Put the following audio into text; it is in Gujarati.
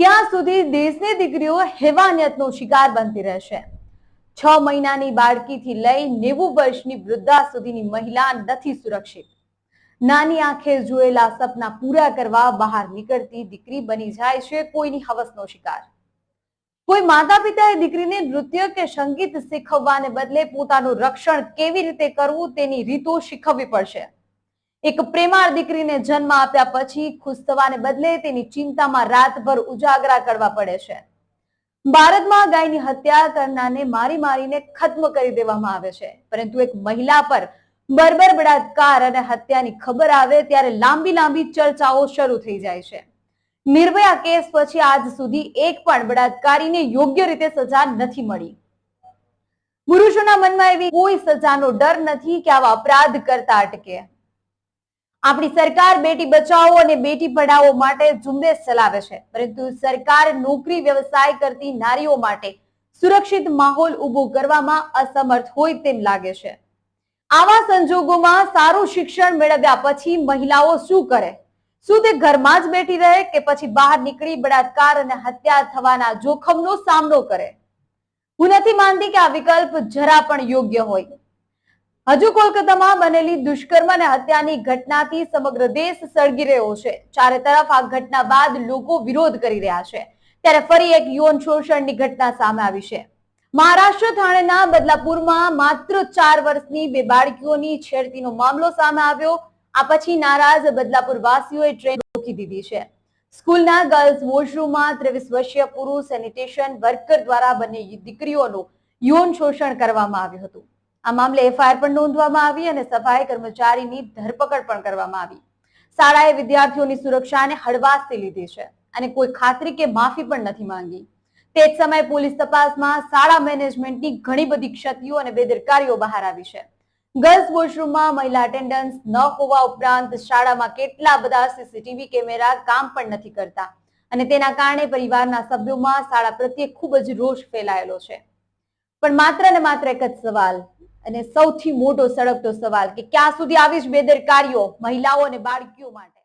ક્યાં સુધી દેશની દીકરીઓ હેવાનિયતનો શિકાર બનતી રહેશે? છ મહિનાની બાળકીથી લઈ નેવું વર્ષની વૃદ્ધા સુધીની મહિલા નથી સુરક્ષિત. નાની આંખે જોયેલા સપના પૂરા કરવા બહાર નીકળતી દીકરી બની જાય છે કોઈની હવસનો શિકાર. કોઈ માતા પિતાએ દીકરીને નૃત્ય કે સંગીત શીખવવાને બદલે પોતાનું રક્ષણ કેવી રીતે કરવું તેની રીતો શીખવવી પડશે. એક પ્રેમાળ દીકરીને જન્મ આપ્યા પછી ખુશ થવાને બદલે તેની ચિંતામાં રાતભર ઉજાગરા કરવા પડે છે. ભારતમાં ગાયની હત્યા કરનારને મારી મારીને ખત્મ કરી દેવામાં આવે છે. પરંતુ એક મહિલા પર બર્બર બળાત્કાર અને હત્યાની ખબર આવે ત્યારે લાંબી લાંબી ચર્ચાઓ શરૂ થઈ જાય છે. નિર્ભયા કેસ પછી આજ સુધી એક પણ બળાત્કારીને યોગ્ય રીતે સજા નથી મળી. પુરુષોના મનમાં એવી કોઈ સજાનો ડર નથી કે આવા અપરાધ કરતા અટકે. આપણી સરકાર બેટી બચાવો અને બેટી પઢાઓ માટે ઝુંબેશ ચલાવે છે. પરંતુ સરકાર નોકરી, વ્યવસાય કરતી નારીઓ માટે સુરક્ષિત માહોલ ઊભો કરવામાં અસમર્થ હોય તેમ લાગે છે. આવા સંજોગોમાં સારું શિક્ષણ મેળવ્યા પછી મહિલાઓ શું કરે? શું તે ઘરમાં જ બેઠી રહે કે પછી બહાર નીકળી બળાત્કાર અને હત્યા થવાના જોખમનો સામનો કરે? હું નથી માનતી કે આ વિકલ્પ જરા પણ યોગ્ય હોય. હજુ કોલકાતામાં બનેલી દુષ્કર્મ અને હત્યાની ઘટનાથી સમગ્ર દેશ સળગી રહ્યો છે. ચારે તરફ આ ઘટના બાદ લોકો વિરોધ કરી રહ્યા છે. ત્યારે ફરી એક યૌન શોષણની ઘટના સામે આવી છે. મહારાષ્ટ્ર થાણેના બદલાપુરમાં માત્ર ચાર વર્ષની બે બાળકીઓની છેડતીનો મામલો સામે આવ્યો. આ પછી નારાજ બદલાપુર વાસીઓએ ટ્રેન રોકી દીધી છે. સ્કૂલના ગર્લ્સ વોશરૂમમાં ત્રેવીસ વર્ષીય પુરુષ સેનિટેશન વર્કર દ્વારા બંને દીકરીઓનું યૌન શોષણ કરવામાં આવ્યું હતું. આ મામલે એફઆઈઆર પણ નોંધવામાં આવી અને સફાઈ કર્મચારીની ધરપકડ પણ કરવામાં આવી. શાળાએ વિદ્યાર્થીઓની સુરક્ષાને હળવાશથી લીધી છે અને કોઈ ખાતરી કે માફી પણ નથી માંગી. તે જ સમયે પોલીસ તપાસમાં શાળા મેનેજમેન્ટની ઘણી બધી ક્ષતિઓ અને બેદરકારીઓ બહાર આવી છે. ગર્લ્સ વોશરૂમમાં મહિલા અટેન્ડન્સ ન હોવા ઉપરાંત શાળામાં કેટલા બધા સીસીટીવી કેમેરા કામ પણ નથી કરતા અને તેના કારણે પરિવારના સભ્યોમાં શાળા પ્રત્યે ખૂબ જ રોષ ફેલાયેલો છે. પણ માત્ર ને માત્ર એક જ સવાલ અને સૌથી મોટો સળગતો સવાલ કે ક્યાં સુધી આવી જ બેદરકારીઓ મહિલાઓ અને બાળકીઓ માટે?